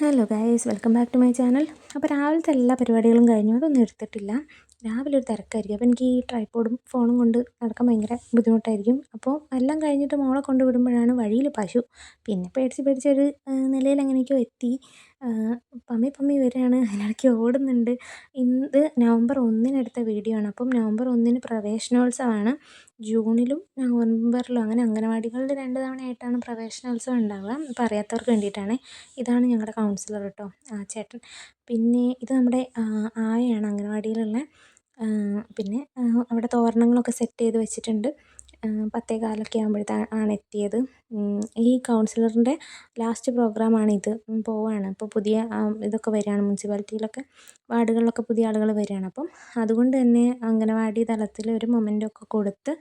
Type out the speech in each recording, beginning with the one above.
Hello guys welcome back to my channel. അപ്പോൾ രാവിലത്തെ എല്ലാ പരിപാടികളും കഴിഞ്ഞു. അതൊന്നും എടുത്തിട്ടില്ല. രാവിലെ ഒരു തിരക്കായിരിക്കും. അപ്പോൾ എനിക്ക് ഈ ട്രൈപ്പോഡും ഫോണും കൊണ്ട് നടക്കാൻ ഭയങ്കര ബുദ്ധിമുട്ടായിരിക്കും. അപ്പോൾ എല്ലാം കഴിഞ്ഞിട്ട് മോളെ കൊണ്ട് വിടുമ്പോഴാണ് വഴിയിൽ പശു പിന്നെ പേടിച്ച് പേടിച്ചൊരു നിലയിൽ എങ്ങനെയൊക്കെയോ എത്തി. പമ്മി പമ്മി വരികയാണ്. അതിനിടയ്ക്ക് ഓടുന്നുണ്ട്. ഇത് നവംബർ ഒന്നിനെടുത്ത വീഡിയോ ആണ്. അപ്പം നവംബർ ഒന്നിന് പ്രവേശനോത്സവമാണ്. ജൂണിലും നവംബറിലും അങ്ങനെ അംഗനവാടികളിൽ രണ്ട് തവണയായിട്ടാണ് പ്രവേശനോത്സവം ഉണ്ടാവുക. അപ്പോൾ അറിയാത്തവർക്ക് വേണ്ടിയിട്ടാണ്. ഇതാണ് ഞങ്ങളുടെ കൗൺസിലർ കേട്ടോ ആ ചേട്ടൻ. പിന്നെ ഇത് നമ്മുടെ ആയയാണ് അംഗനവാടിയിലുള്ള പിന്നെ അവിടെ തോരണങ്ങളൊക്കെ സെറ്റ് ചെയ്ത് വെച്ചിട്ടുണ്ട്. പത്തേ കാലൊക്കെ ആകുമ്പോഴത്തേക്കാണ് എത്തിയത്. ഈ കൗൺസിലറിന്റെ ലാസ്റ്റ് പ്രോഗ്രാമാണ് ഇത്. പോവുകയാണ് അപ്പോൾ പുതിയ ഇതൊക്കെ വരികയാണ് മുനിസിപ്പാലിറ്റിയിലൊക്കെ. വാർഡുകളിലൊക്കെ പുതിയ ആളുകൾ വരികയാണ്. അപ്പം അതുകൊണ്ട് തന്നെ അംഗനവാടി തലത്തിൽ ഒരു മൊമെന്റൊക്കെ കൊടുത്ത്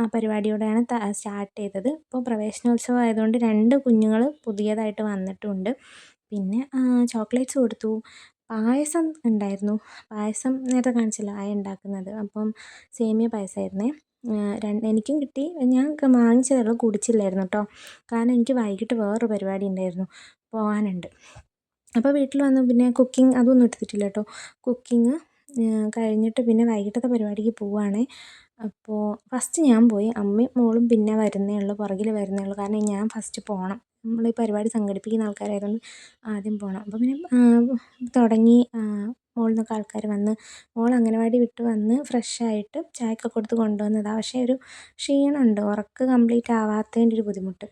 ആ പരിപാടിയോടെയാണ് സ്റ്റാർട്ട് ചെയ്തത്. ഇപ്പോൾ പ്രവേശനോത്സവം ആയതുകൊണ്ട് രണ്ട് കുഞ്ഞുങ്ങൾ പുതിയതായിട്ട് വന്നിട്ടുണ്ട്. പിന്നെ ചോക്ലേറ്റ്സ് കൊടുത്തു. പായസം ഉണ്ടായിരുന്നു. പായസം നേരത്തെ കാണിച്ചില്ല ആയ ഉണ്ടാക്കുന്നത്. അപ്പം സേമിയ പായസമായിരുന്നേ. എനിക്കും കിട്ടി. ഞാൻ വാങ്ങിച്ചതേ ഉള്ളൂ കുടിച്ചില്ലായിരുന്നു കേട്ടോ കാരണം എനിക്ക് വൈകിട്ട് വേറൊരു പരിപാടി ഉണ്ടായിരുന്നു പോകാനുണ്ട് അപ്പോൾ വീട്ടിൽ വന്ന്. പിന്നെ കുക്കിംഗ് അതൊന്നും എടുത്തിട്ടില്ല കേട്ടോ കുക്കിംഗ് കഴിഞ്ഞിട്ട് പിന്നെ വൈകിട്ടത്തെ പരിപാടിക്ക് പോവുകയാണേ അപ്പോൾ ഫസ്റ്റ് ഞാൻ പോയി. അമ്മയും മോളും പിന്നെ വരുന്നേ ഉള്ളൂ. പുറകിൽ വരുന്നേ ഉള്ളൂ. കാരണം ഞാൻ ഫസ്റ്റ് പോകണം നമ്മൾ ഈ പരിപാടി സംഘടിപ്പിക്കുന്ന ആൾക്കാരായതുകൊണ്ട് ആദ്യം പോകണം അപ്പം പിന്നെ തുടങ്ങി മുകളിൽ നിന്നൊക്കെ ആൾക്കാർ വന്ന് മോൾ അംഗനവാടി വിട്ട് വന്ന് ഫ്രഷായിട്ട് ചായയൊക്കെ കൊടുത്ത് കൊണ്ടുവന്നതാണ് പക്ഷേ ഒരു ക്ഷീണമുണ്ട് ഉറക്ക് കംപ്ലീറ്റ് ആവാത്തതിന്റെ ഒരു ബുദ്ധിമുട്ട്.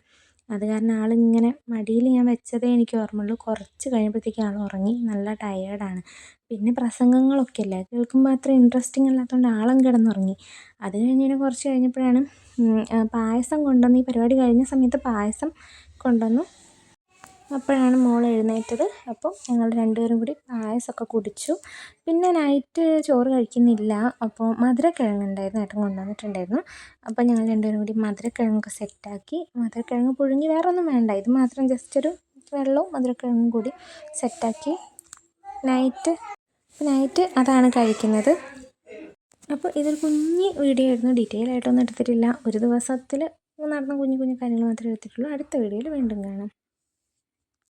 അത് കാരണം ആളിങ്ങനെ മടിയിൽ ഞാൻ വെച്ചതേ എനിക്ക് ഓർമ്മയുള്ളൂ. കുറച്ച് കഴിയുമ്പോഴത്തേക്കും ആൾ ഉറങ്ങി. നല്ല ടയേർഡാണ്. പിന്നെ പ്രസംഗങ്ങളൊക്കെ അല്ലേ കേൾക്കുമ്പോൾ അത്ര ഇൻട്രസ്റ്റിംഗ് അല്ലാത്തതുകൊണ്ട് ആളും കിടന്നുറങ്ങി. അത് കഴിഞ്ഞ് കുറച്ച് കഴിഞ്ഞപ്പോഴാണ് പായസം കൊണ്ടുവന്ന് ഈ പരിപാടി കഴിഞ്ഞ സമയത്ത് പായസം കൊണ്ടുവന്നു. അപ്പോഴാണ് മോൾ എഴുന്നേറ്റത്. അപ്പോൾ ഞങ്ങൾ രണ്ടുപേരും കൂടി പായസമൊക്കെ കുടിച്ചു. പിന്നെ നൈറ്റ് ചോറ് കഴിക്കുന്നില്ല. അപ്പോൾ മധുരക്കിഴങ്ങ് ഉണ്ടായിരുന്നു. ഏട്ടൻ കൊണ്ടുവന്നിട്ടുണ്ടായിരുന്നു. അപ്പോൾ ഞങ്ങൾ രണ്ടുപേരും കൂടി മധുരക്കിഴങ്ങൊക്കെ സെറ്റാക്കി. മധുരക്കിഴങ്ങ് പുഴുങ്ങി വേറെ ഒന്നും വേണ്ട. ഇത് മാത്രം ജസ്റ്റ് ഒരു വെള്ളവും മധുരക്കിഴങ്ങും കൂടി സെറ്റാക്കി. നൈറ്റ് നൈറ്റ് അതാണ് കഴിക്കുന്നത്. അപ്പോൾ ഇതൊരു കുഞ്ഞ് വീഡിയോ ആയിരുന്നു. ഡീറ്റെയിൽ ആയിട്ടൊന്നും എടുത്തിട്ടില്ല. ഒരു ദിവസത്തിൽ നടന്ന കുഞ്ഞു കുഞ്ഞു കാര്യങ്ങൾ മാത്രമേ എടുത്തിട്ടുള്ളൂ. അടുത്ത വീഡിയോയിൽ വീണ്ടും കാണാം.